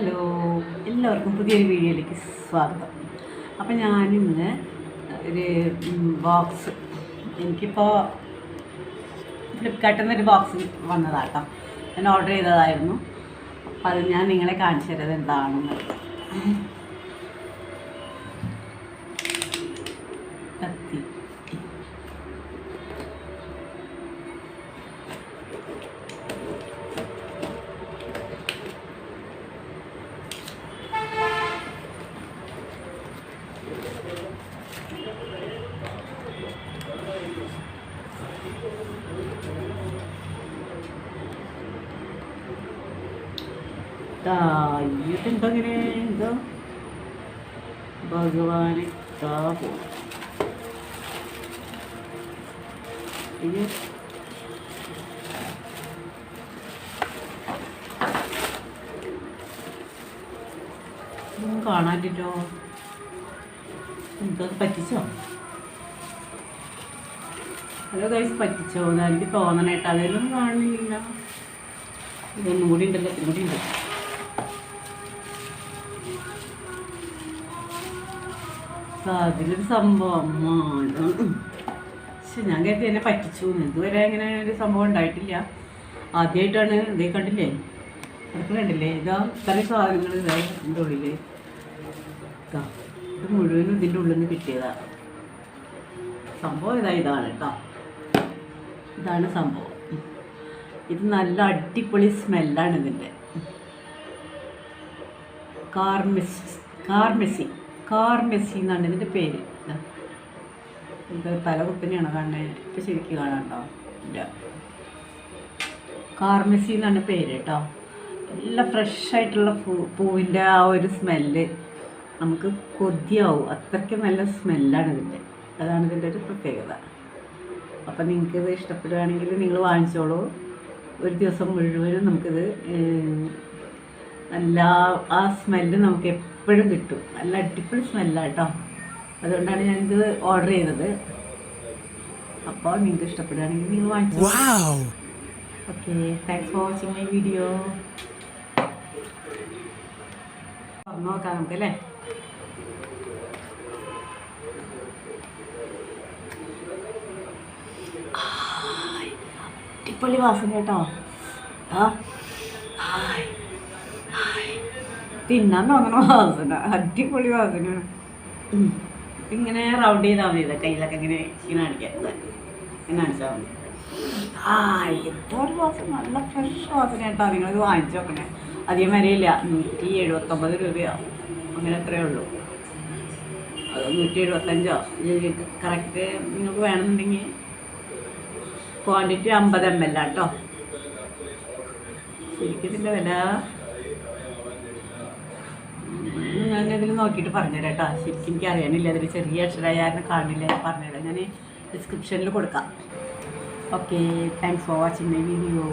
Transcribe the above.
Hello എല്ലാവർക്കും പുതിയൊരു വീഡിയോയിലേക്ക് സ്വാഗതം. അപ്പം ഞാനിന്ന് ഒരു ബോക്സ് എനിക്കിപ്പോൾ ഫ്ലിപ്കാർട്ടിൽ നിന്നൊരു ബോക്സ് വന്നതാട്ടോ. ഞാൻ ഓർഡർ ചെയ്തതായിരുന്നു. അപ്പം അത് ഞാൻ നിങ്ങളെ കാണിച്ചു തരുന്നത് എന്താണെന്ന്. കത്തി ഇതെന്തങ്ങനെ? എന്തോ ഭഗവാനെ താ പോ ഇത് ഒന്നും കാണാനില്ലോ എന്തോ പറ്റിച്ചോ? Hello guys പറ്റിച്ചോ? എനിക്ക് തോന്നണേട്ടോ. അതിലൊന്നും കാണുന്നില്ല. ഇതൊന്നും കൂടി ഉണ്ടല്ലോ ഇതും കൂടി ഉണ്ട്. അതിലൊരു സംഭവം. പക്ഷെ ഞാൻ കരുതി എന്നെ പറ്റിച്ചു. ഇതുവരെ അങ്ങനെ ഒരു സംഭവം ഉണ്ടായിട്ടില്ല. ആദ്യമായിട്ടാണ് ഇതേ കണ്ടില്ലേ? അടുക്കള കണ്ടില്ലേ? ഇതാ ഇത്രയും സാധനങ്ങൾ ഇതായി എന്റെ ഉള്ളിൽ ഇത് മുഴുവനും ഇതിന്റെ ഉള്ളിൽ നിന്ന് കിട്ടിയതാ. സംഭവം ഇതാ ഇതാണ് കേട്ടോ. ഇതാണ് സംഭവം. ഇത് നല്ല അടിപൊളി സ്മെല്ലാണ് ഇതിന്റെ. കാർമിസ് കാർമെസി. കാർമെസി എന്നാണ് ഇതിന്റെ പേര്. ഇതാ. തല കുത്തനെയാണ് കാണുന്നത് ഇപ്പം ശരിക്കും കാണാണ്ടോ? ഇല്ല. കാർമെസി എന്നാണ് പേര് കേട്ടോ. നല്ല ഫ്രഷായിട്ടുള്ള പൂ പൂവിന്റെ ആ ഒരു സ്മെല്ല് നമുക്ക് കൊതിയാവും. അത്രയ്ക്ക് നല്ല സ്മെല്ലാണ് ഇതിന്റെ. അതാണ് ഇതിന്റെ ഒരു പ്രത്യേകത. അപ്പം നിങ്ങൾക്ക് ഇത് ഇഷ്ടപ്പെടുകയാണെങ്കിൽ നിങ്ങൾ വാങ്ങിച്ചോളൂ. ഒരു ദിവസം മുഴുവനും നമുക്കിത് നല്ല ആ സ്മെല്ല് നമുക്ക് എപ്പോഴും കിട്ടും. നല്ല അടിപൊളി സ്മെല്ലാണ് കേട്ടോ അതുകൊണ്ടാണ് ഞാനിത് ഓർഡർ ചെയ്തത്. അപ്പോൾ നിങ്ങൾക്ക് ഇഷ്ടപ്പെടുകയാണെങ്കിൽ നിങ്ങൾ വാങ്ങിച്ചു! Okay thanks for watching my video നോക്കാം നമുക്ക് അല്ലേ? അടിപൊളി വാസന കേട്ടോ. ആ തിന്നാൻ തോന്നണ വാസന. അടിപൊളി വാസനയാണ്. ഉം. ഇങ്ങനെ റൗണ്ട് ചെയ്താൽ മതി കയ്യിലൊക്കെ ഇങ്ങനെ ഇങ്ങനെ അടിക്കാൻ ഇങ്ങനെ മതി. ആ എന്തോ ഒരു വാസന. നല്ല ഫ്രഷ് വാസന കേട്ടോ നിങ്ങളിത് വാങ്ങിച്ചു നോക്കണേ അധികം വരെയില്ല നൂറ്റി എഴുപത്തൊമ്പത് രൂപയാവും അങ്ങനെ അത്രയേ ഉള്ളൂ. അത് നൂറ്റി എഴുപത്തഞ്ചോ കറക്റ്റ് നിങ്ങൾക്ക് വേണമെന്നുണ്ടെങ്കിൽ ക്വാണ്ടിറ്റി അമ്പത് എം എൽ ആട്ടോ ശരിക്കും ഇതിന്റെ വില ഞാൻ ഇതിൽ നോക്കിയിട്ട് പറഞ്ഞുതരാം കേട്ടോ ശരിക്കും എനിക്ക് അറിയാനില്ല. അതിൽ ചെറിയ അക്ഷരായാലും കാണില്ല. ഞാൻ പറഞ്ഞുതരാം. ഞാൻ ഡിസ്ക്രിപ്ഷനിൽ കൊടുക്കാം. Okay thanks for watching my video